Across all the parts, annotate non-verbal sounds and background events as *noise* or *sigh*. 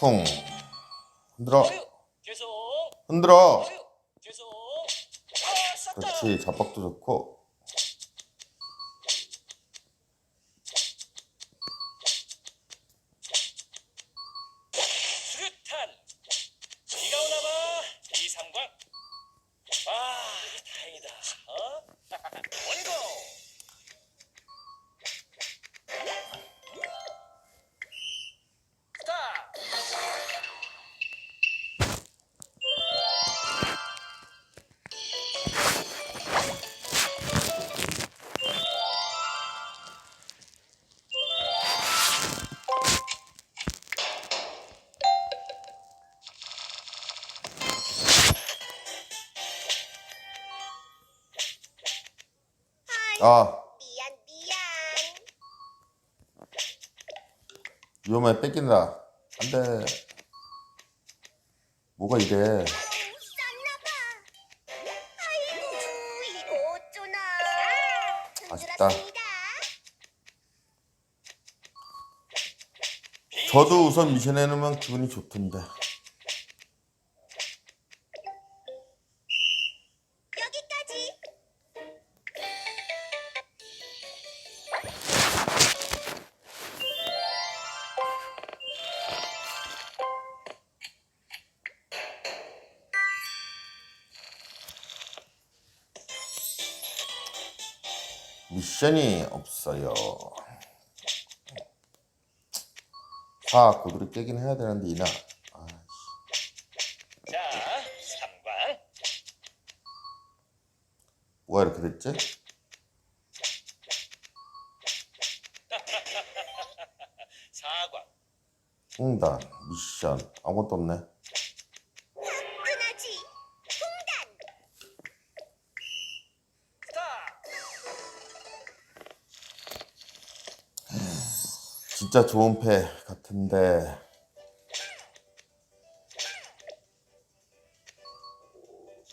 쿵 흔들어 계속. 흔들어 계속. 아. 그렇지 잡박도 좋고 아. 미안 미안. 위험해 뺏긴다. 안돼. 뭐가 이래? 어쩌나. 아쉽다. 저도 우선 미션 해놓으면 기분이 좋던데 미션이 없어요 아 고드리 깨긴 해야 되는데 이나 아, 자, 삼광. 뭐가 이렇게 됐지? *laughs* 사광. 홍단 미션 아무것도 없네 진짜 좋은 패 같은데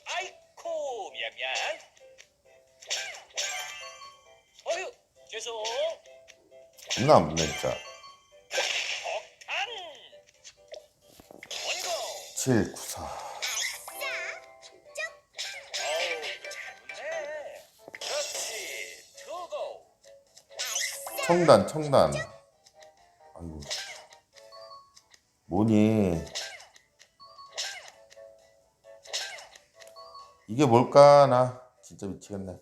아이코, 미안. 어휴, 계속. 겁나 안 붙네 진짜 폭탄. 원고. 7, 9, 4 어우, 잘 붙네. 그렇지. 투고. 청단 청단 아이고. 뭐니? 이게 뭘까? 나 진짜 미치겠네.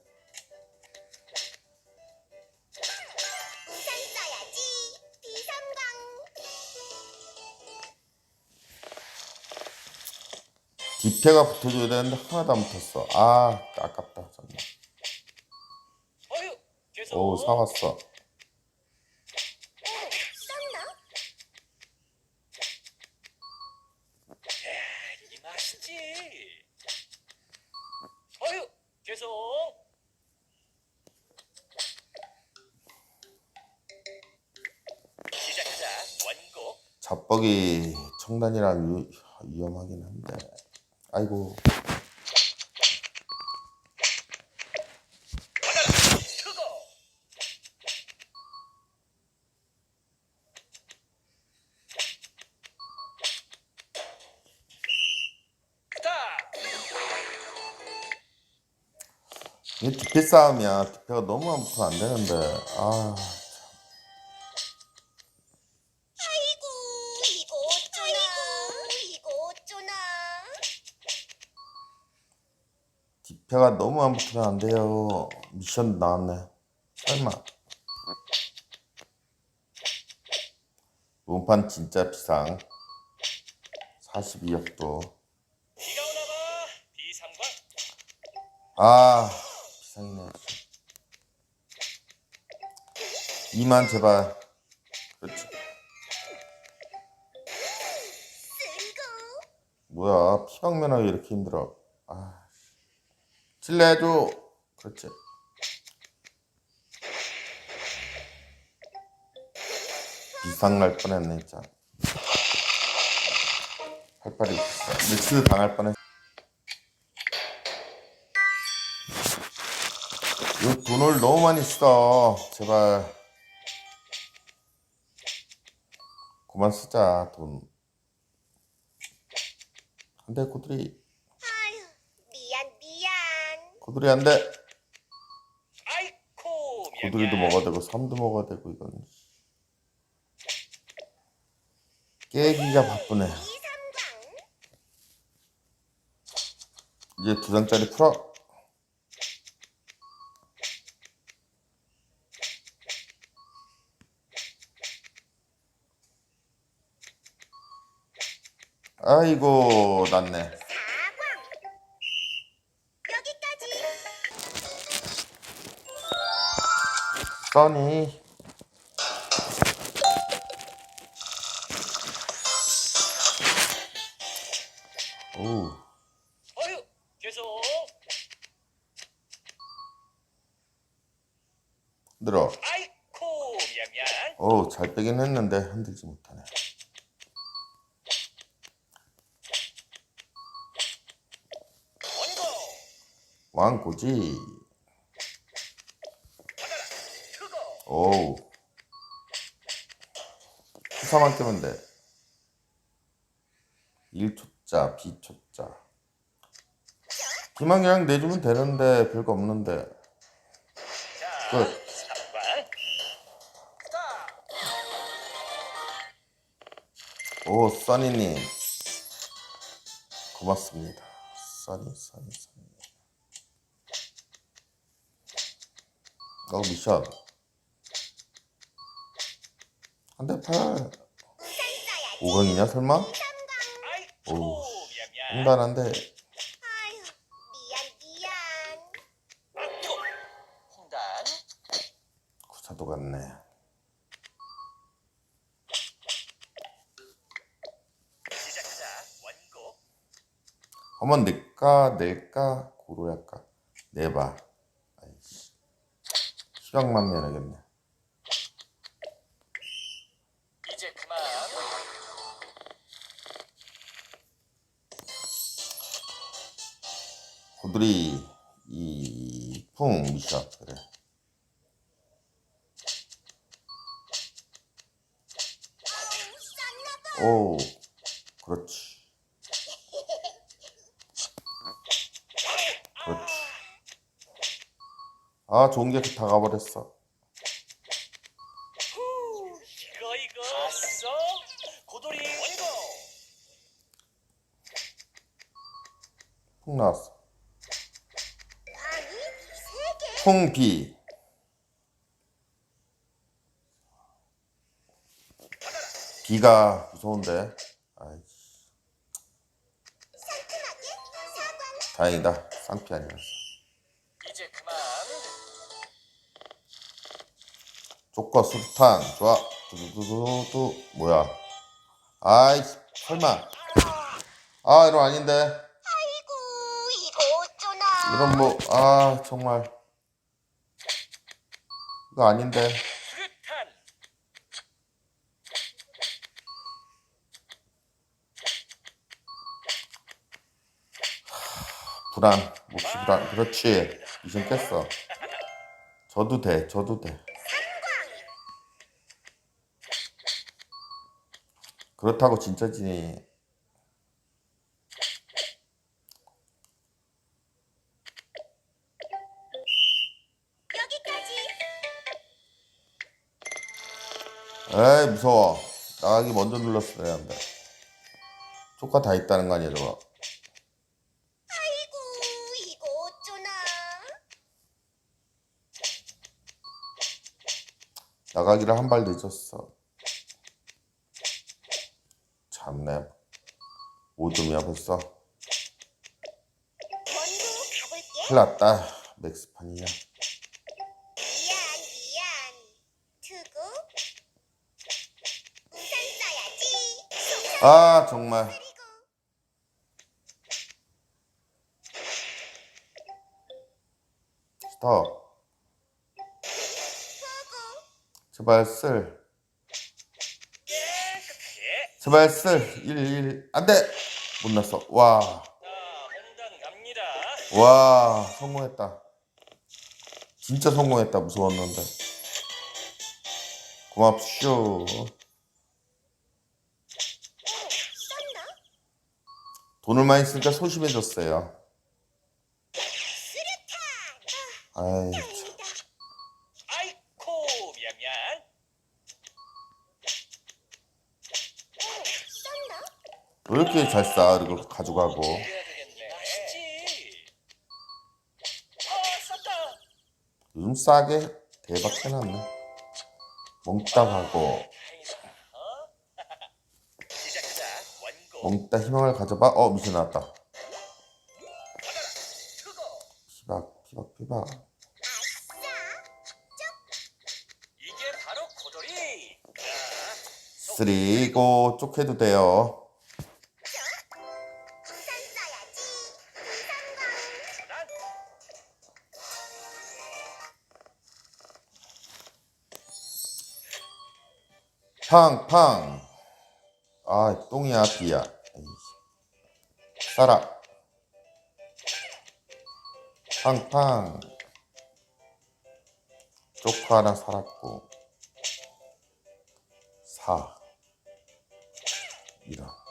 디페가 붙어줘야 되는데 하나도 안 붙었어. 아 아깝다. 정말 어휴. 오 사왔어 썼나? 이 맛이지. 어휴, 계속. 시작하자. 원고. 잡벅이 청단이라 위, 위험하긴 한데 아이고 이게 디페 싸움이야 디페가 너무 안 붙으면 안 되는데. 아 아이고 이거 어쩌나? 이거 어쩌나? 디페가 너무 안 붙으면 안 돼요. 미션 나왔네. 설마. 운판 진짜 비상. 42억도. 비가 오나봐. 비상광. 아. 비 상이네 2만 제발. 쓸고 뭐야 피방면하기 이렇게 힘들어. 아 칠레 해줘. 그렇지. 비상 날 뻔했네 진짜. 팔팔이. 믹스 당할 뻔했어 이거 돈을 너무 많이 써 제발. 그만 쓰자 돈. 안 돼 고드리. 아유, 미안, 미안. 안돼. 아이코 고드리도 미안. 먹어야 되고 삼도 먹어야 되고 이건. 깨기가 바쁘네. 이제 두 장짜리 풀어 아이고 났네 사광. 여기까지. 써니 오 어휴 계속 흔들어 아이코 미안 미안. 어우 잘 빼긴 했는데 흔들지 못하네 크고 오우. 수사만 깨면 돼. 1초짜 B초짜. 비만 그냥 내주면 되는데 별거 없는데. 자 끝. 오 써니님. 고맙습니다. 써니 써니 써니 어 미션. 한대 팔. 우산 써야지. 5강이냐 설마? 오. 홍단한데. 구사도 같네. 한번 낼까 낼까 고로할까 내봐 희망만 면하겠네 이제 그만. 고들이 이풍 미션 그래. 오 그렇지 그렇지 아 좋은 게 다 가버렸어. 후, 이거 이거. 봤어? 고돌이. 원고 풍 나왔어. 아니, 세 개. 풍비. 비가 무서운데. 아이씨. 상큼하게? 사광. 다행이다. 쌍피 아니라서 조커 수류탄 좋아. 두두두두두. 뭐야? 아이씨 설마. 아 이런 아닌데. 아이고, 이거 어쩌나. 이런 뭐 아 정말. 이거 아닌데. 불안. 몹시 불안 그렇지. 미션 깼어. 저도 돼. 저도 돼 그렇다고 진짜지 여기까지. 에이 무서워 나가기 먼저 눌렀어야 한다 조카 다 있다는 거 아니야 저거 아이고, 이거 어쩌나. 나가기를 한 발 늦었어 참네. 오점이야 벌써. 원고 가볼게. 큰일 났다. 맥스판이야. 아 정말. 스톱. 제발 쓸 제발 쓸 1 1 안돼! 못 났어. 와. 갑니다 와 성공했다. 진짜 성공했다 무서웠는데 고맙쇼? 돈을 많이 쓰니까 소심해졌어요. 아이, 참. 다행이다. 아이코 미안미안 어, 썼나? 왜 이렇게 잘 싸? 이거 가져가고. 요즘 싸게 대박 해놨네. 몽땅 하고, 다행이다 어? 시작하자 원고 몽땅 희망을 가져봐. 어, 미션 나왔다. 피박, 피박, 피박. 쓰리고 쪽 해도 돼요. 팡팡. 아, 똥이야, 비야. 싸라. 팡팡. 쪼크 하나 살았고. 사. 이라.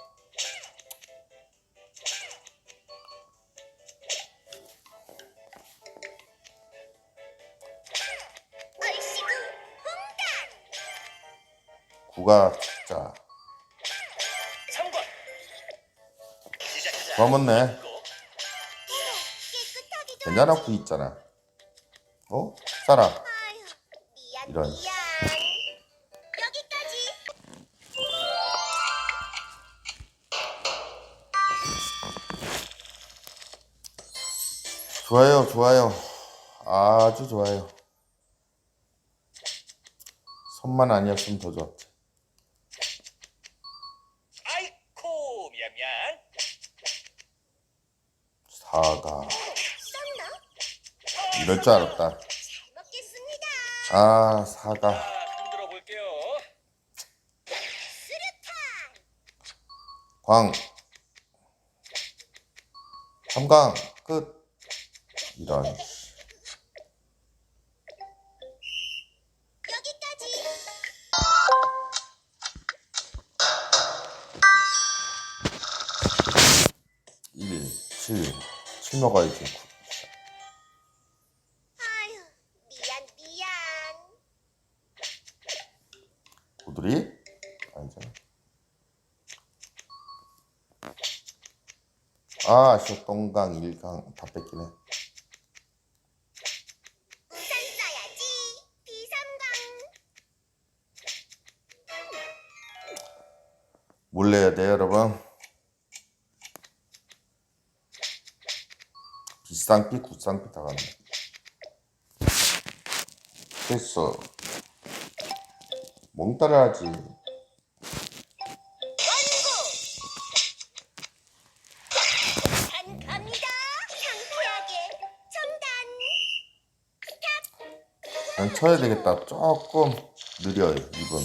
구가 자. 3번 시작하자 구하면 네 원고 깨끗하기도 괜찮아, 구 있잖아. 어? 미안 이런. 좋아요, 좋아요. 아주 좋아요. 손만 아니었으면 더 좋았지. 아이코 미안미안 썼나? 이럴 줄 알았다. 아, 자 사과. 흔들어. 광. 삼강. 끝. 이런. 먹어야지. 아유, 미안 미안. 고들이? 아니잖아. 아, 아쉬워. 똥강, 일강 다 뺏기네. 우산 써야지. 비상광. 몰래 해야 돼, 여러분. 비싼 삐, 굿싼 삐다 갔네. 됐어. 멍 따라하지. 원고. 단 갑니다. 상쾌하게. 정단. 그냥 쳐야 되겠다. 조금 느려요, 이분.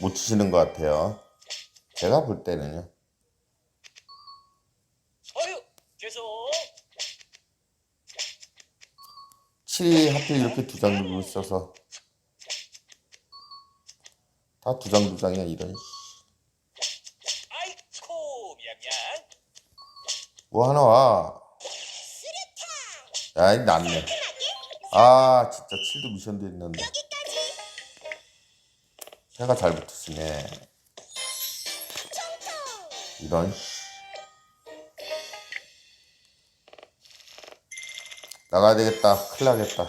못 치시는 것 같아요. 제가 볼 때는요. 어휴 죄송 7이 하필 이렇게 두장 들고 있어서. 다 두 장 두 장이야, 이런. 씨. 아이코 미안미안 뭐 하나 와. 야, 이 낫네. 아, 진짜 7도 미션도 있는데. 해가 잘 붙었으네. 이런. 나가야 되겠다. 큰일 나겠다.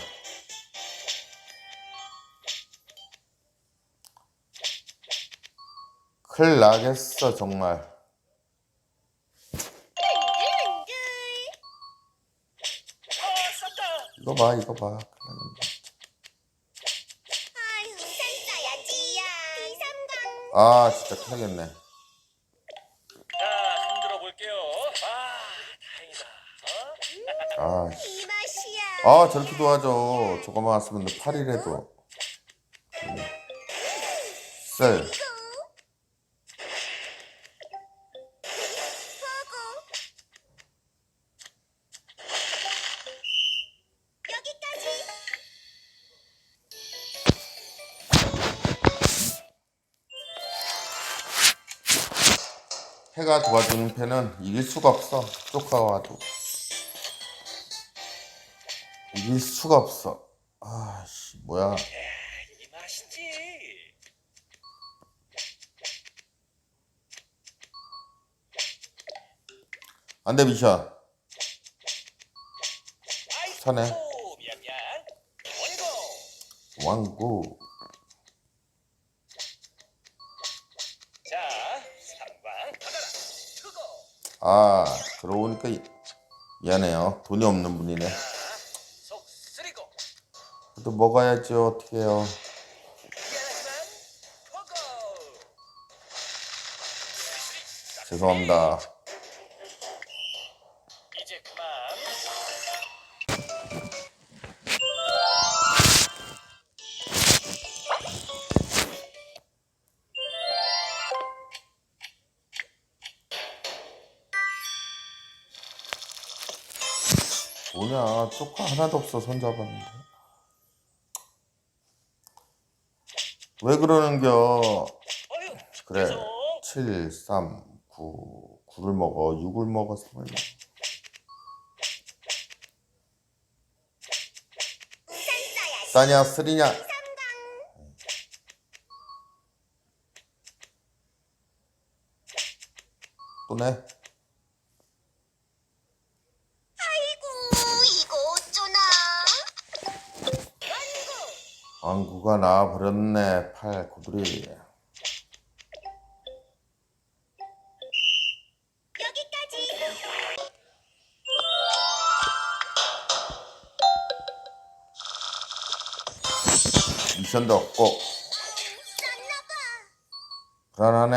큰일 나겠어, 정말. 이거 봐, 이거 봐. 아, 진짜 큰일 나겠네. 자 흔들어 볼게요 아 다행이다 어? 아, 씨. 아, 저렇게 도와줘. 저거만 왔으면 8일에도. 셀. 이거. 보고. 여기까지. 해가 도와주는 패는 이길 수가 없어. 쪼카가 와도. 이길 수가 없어. 아씨, 뭐야. 이 맛이지. 안 돼, 미션. 아이쿠 선해. 미안미안. 원고. 왕구. 자, 상방 받아라. 크고. 아, 들어오니까 이- 미안해요. 돈이 없는 분이네. 또 먹어야죠. 어떻게 해요. 죄송합니다. 뭐냐, 쪼카 하나도 없어. 손잡았는데. 왜 그러는겨? 그래. 죄송. 7, 3, 9. 9를 먹어. 6을 먹어. 3을 먹어. 싸냐, 쓰리냐? 비상광. 또 내? 왕구가 나와버렸네. 8, 고두리. 여기까지. 미션도 없고. 불안하네.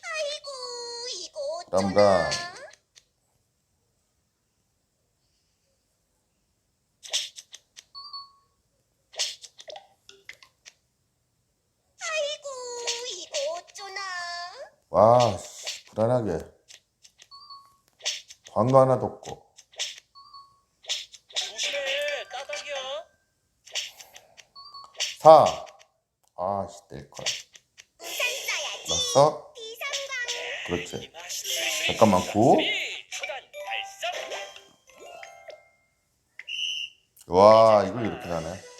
아이고 이거 어쩌나. 람람. 아이고 이거 어쩌나. 와, 씨, 불안하게. 광고 하나도 없고. 조심해. 따닥이야. 4. 아, 씨, 뗄걸. 비상광. 그렇지. 잠깐만, 9. 이 초단 발사. 와, 이걸 이렇게 나네.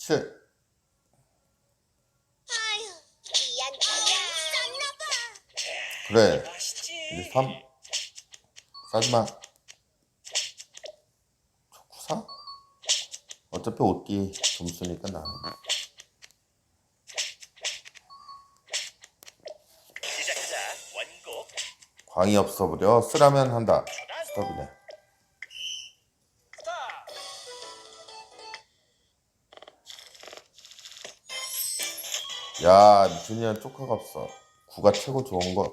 7. 아유 미안 미안. 썼나봐. 그래. 이제 3. 싸지마. 초쿠사? 어차피 옷기 점수니까 나는. 시작하자. 원곡. 광이 없어 버려. 쓰라면 한다. 스톱이네. 야, 미준이는 쪼카가 없어. 9가 최고 좋은 거.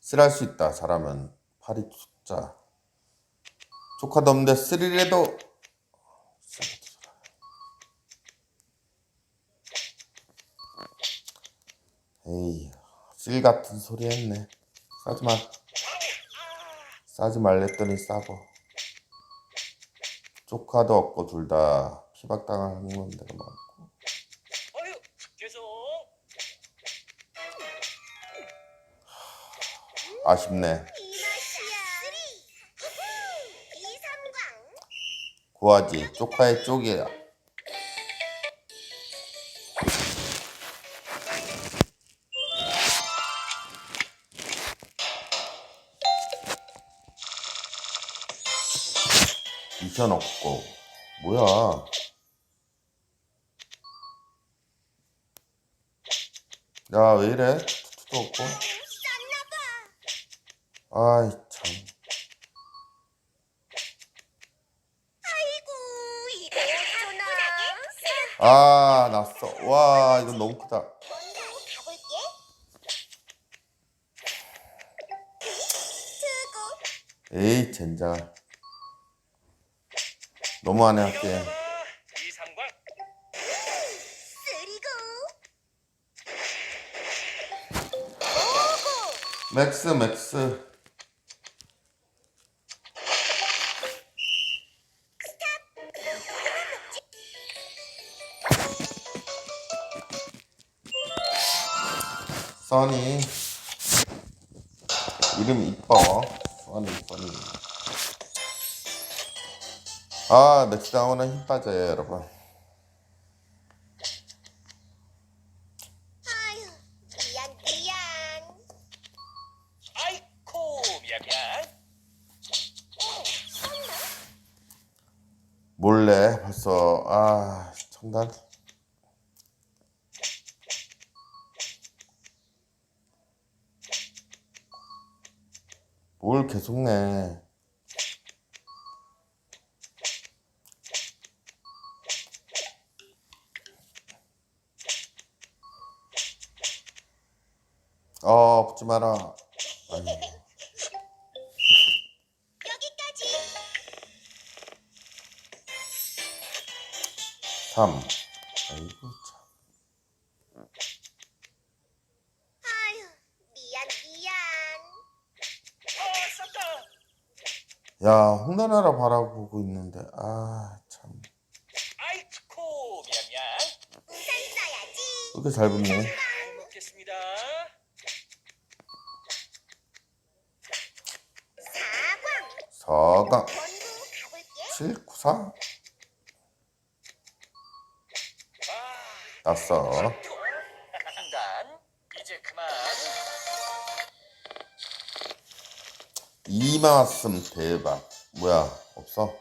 쓰랄 수 있다. 잘하면. 팔이 숫자. 조카도 없는데 쓰리래도 에이, 쓸 같은 소리 했네. 싸지 마. 싸지 말랬더니 싸고. 조카도 없고 둘 다 피박당하는 건 내가 많고. 어휴 죄송. 아쉽네. 이 맛이야. 구하지. 조카의 쪽이야. 없고 뭐야 야 왜 이래 투투도 없고. 아이 참. 아 났어 와 이건 너무 크다. 에이 젠장 너무하네 할게 맥스 맥스. 써니. 이름 이뻐. 써니 써니 아 맥스다운은 힘 빠져요 여러분. 아유 미안 미안. 아이코 미안미안. 어 썼나? 몰래 벌써 아 청단 뭘 계속 내 어, 붙지 마라. 아니, 여기까지 3. 아이고, 참. 아유 미안 미안 어 야, 홍단하라 바라보고 있는데, 아, 참. 아이코 미안 미안 우산 써야지 이렇게 잘 붙네. 잘 먹겠습니다 사광 4강. 권부 가볼게 7, 9, 4? 아 났어. 한단 이제 그만 이 말씀 대박. 뭐야, 없어?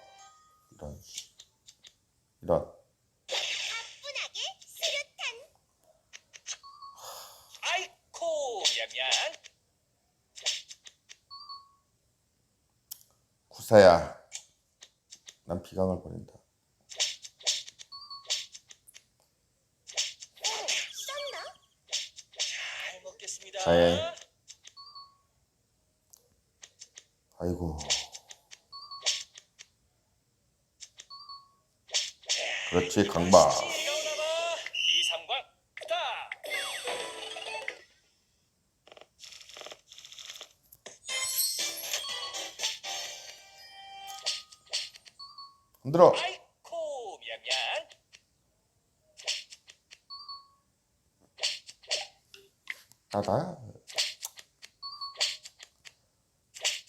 이런. 씨. 이런. 아이코 미안미안 구사야. 난 비강을 먹겠습니다 잘. 아이고. 그렇지, 강박. 들어. 아이코 미안미안 나다.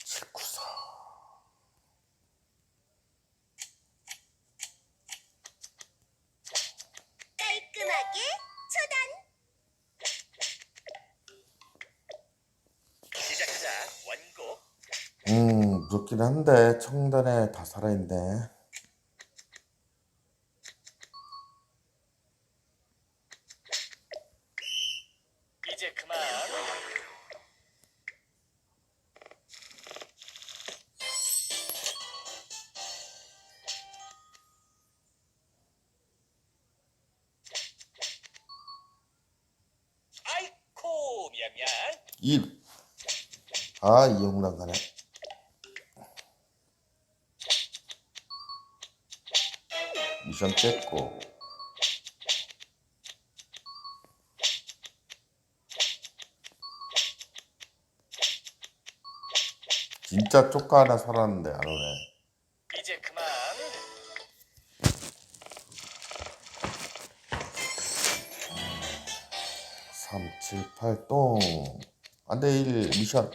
7, 9, 4. 깔끔하게 초단 시작하자 원고 음, 무섭긴 한데, 청단에 다 살아있네. 아, 이용당 가네. 미션 깼고. 진짜 쪼까 하나 살았는데 안 오네. 이제 그만 3, 7, 8, 똥. 안 돼, 1 미션.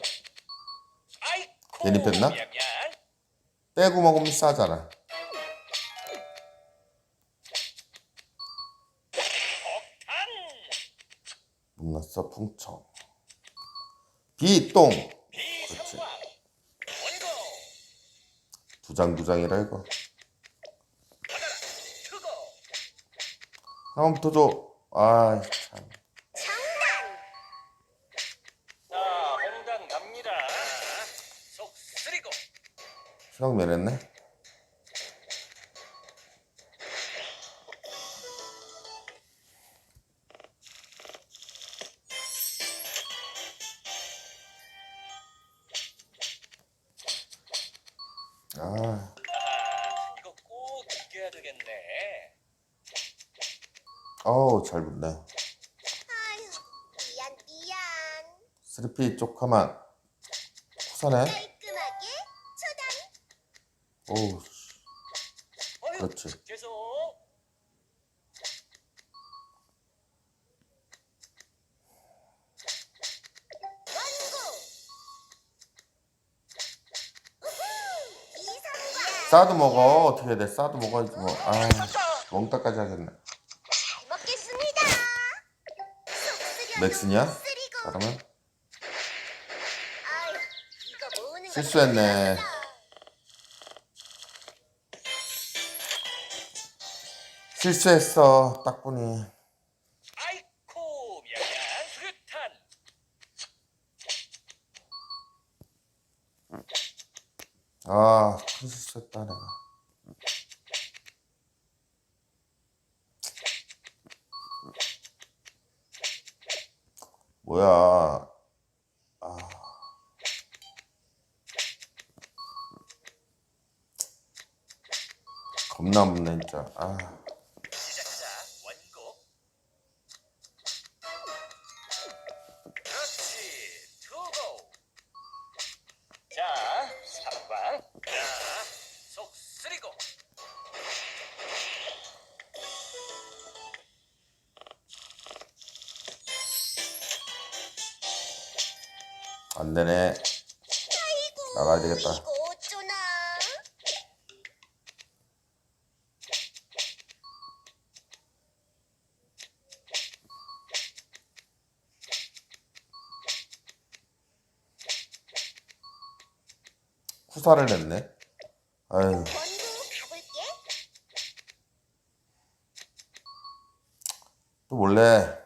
괜히 뺐나? 빼고 먹으면 싸잖아. 폭탄 못 났어, 풍청. 비, 똥. 비상광 원고 두 장, 두 장이라 이거. 하나부터 줘. 아, 수락 면했네. 아, 아, 이거 꼭 이겨야 되겠네. 어우, 잘 붙네. 아유, 미안, 미안. 스리피 조그만. 후선에. 어휴, 그렇지. 싸도 먹어. 어떻게 돼? 싸도 먹어야지 뭐. 아, 멍따까지 하겠네. 잘 먹겠습니다. 맥스냐? 그러면 실수했네. 실수했어. 딱 보니. 아이코, 미안한 수류탄. 아, 큰 실수했다 내가. 뭐야? 아. 겁나 붙네 진짜. 아. 안 되네. 나가야 되겠다. 이거 어쩌나. 후사를 냈네. 아유, 가볼게. 또 몰래.